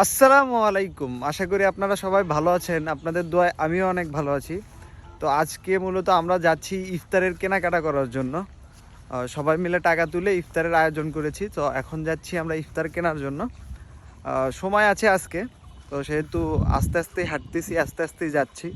আসসালামু আলাইকুম। আশা করি আপনারা সবাই ভালো আছেন। আপনাদের দোয়ায় আমিও অনেক ভালো আছি। তো আজকে মূলত আমরা যাচ্ছি ইফতারের কেনাকাটা করার জন্য। সবাই মিলে টাকা তুলে ইফতারের আয়োজন করেছি। তো এখন যাচ্ছি আমরা ইফতার কেনার জন্য। সময় আছে আজকে। তো সেহেতু আস্তে আস্তে হাঁটতেছি, আস্তে আস্তে যাচ্ছি।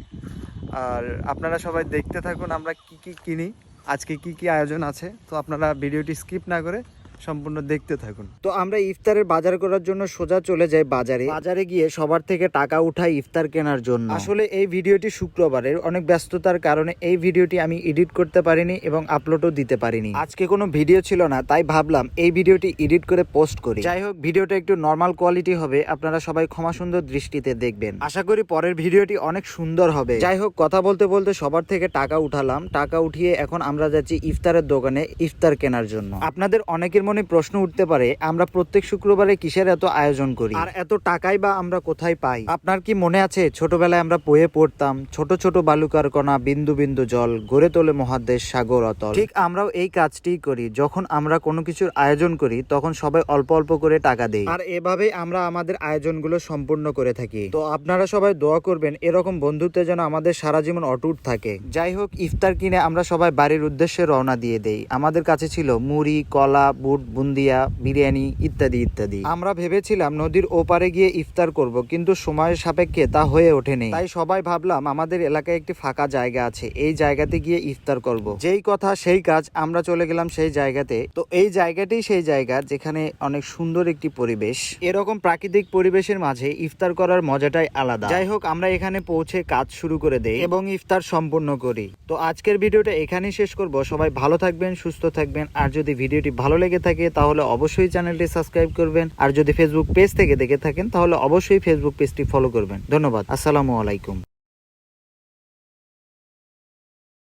আর আপনারা সবাই দেখতে থাকুন আমরা কি কি কিনি। আজকে কি কি আয়োজন আছে। তো আপনারা ভিডিওটি স্কিপ না করে সম্পূর্ণ দেখতে থাকুন। তো আমরা ইফতারের বাজার করার জন্য সোজা চলে যাই বাজারে। বাজারে গিয়ে সবার থেকে টাকা উঠাই ইফতার কেনার জন্য। আসলে এই ভিডিওটি শুক্রবারের অনেক ব্যস্ততার কারণে এই ভিডিওটি আমি এডিট করতে পারিনি এবং আপলোডও দিতে পারিনি। আজকে কোনো ভিডিও ছিল না, তাই ভাবলাম এই ভিডিওটি এডিট করে পোস্ট করি। যাই হোক, ভিডিওটা একটু নর্মাল কোয়ালিটি হবে, আপনারা সবাই ক্ষমা সুন্দর দৃষ্টিতে দেখবেন। আশা করি পরের ভিডিওটি অনেক সুন্দর হবে। যাই হোক, কথা বলতে বলতে সবার থেকে টাকা উঠালাম। টাকা উঠিয়ে এখন আমরা যাচ্ছি ইফতারের দোকানে ইফতার কেনার জন্য। আপনাদের অনেকের মনে প্রশ্ন উঠতে পারে আমরা প্রত্যেক শুক্রবারে কিসের এত আয়োজন করি? আর এত টাকাই বা আমরা কোথায় পাই? আপনার কি মনে আছে ছোটবেলায় আমরা বইয়ে পড়তাম ছোট ছোট বালুকার কণা বিন্দু বিন্দু জল গড়ে তোলে মহাদেশ সাগর অতল? ঠিক আমরাও এই কাজটিই করি যখন আমরা কোনো কিছুর আয়োজন করি তখন সবাই অল্প অল্প করে টাকা দেই। আর এভাবেই আমরা আমাদের আয়োজনগুলো সম্পূর্ণ করে থাকি। তো আপনারা সবাই দোয়া করবেন এরকম বন্ধুত্বে যেন আমাদের সারা জীবন অটুট থাকে। যাই হোক ইফতার কিনে আমরা সবাই বাড়ির উদ্দেশ্যে রওনা দিয়ে দেই। আমাদের কাছে ছিল মুড়ি কলা বুট বুন্দিয়া, বিরিয়ানি ইত্যাদি ইত্যাদি। আমরা ভেবেছিলাম নদীর ওপারে গিয়ে ইফতার করব, কিন্তু সময়ের সাপেক্ষে তা হয়ে ওঠেনি। তাই সবাই ভাবলাম আমাদের এলাকায় একটি ফাঁকা জায়গা আছে, এই জায়গাতে গিয়ে ইফতার করব। যেই কথা, সেই কাজ, আমরা চলে গেলাম সেই জায়গাতে। তো এই জায়গাটাই সেই জায়গা, যেখানে অনেক সুন্দর একটি পরিবেশ। এরকম প্রাকৃতিক পরিবেশের মাঝে ইফতার করার মজাটাই আলাদা। যাই হোক, আমরা এখানে পৌঁছে কাজ শুরু করে দেই এবং ইফতার সম্পূর্ণ করি। তো আজকের ভিডিওটা এখানেই শেষ করব। সবাই ভালো থাকবেন, সুস্থ থাকবেন, আর যদি ভিডিওটি ভালো লেগে থাকে, তাহলে অবশ্যই চ্যানেলটি সাবস্ক্রাইব করবেন। আর যদি ফেসবুক পেজ থেকে দেখে থাকেন, তাহলে অবশ্যই ফেসবুক পেজটি ফলো করবেন। ধন্যবাদ। আসসালামু আলাইকুম।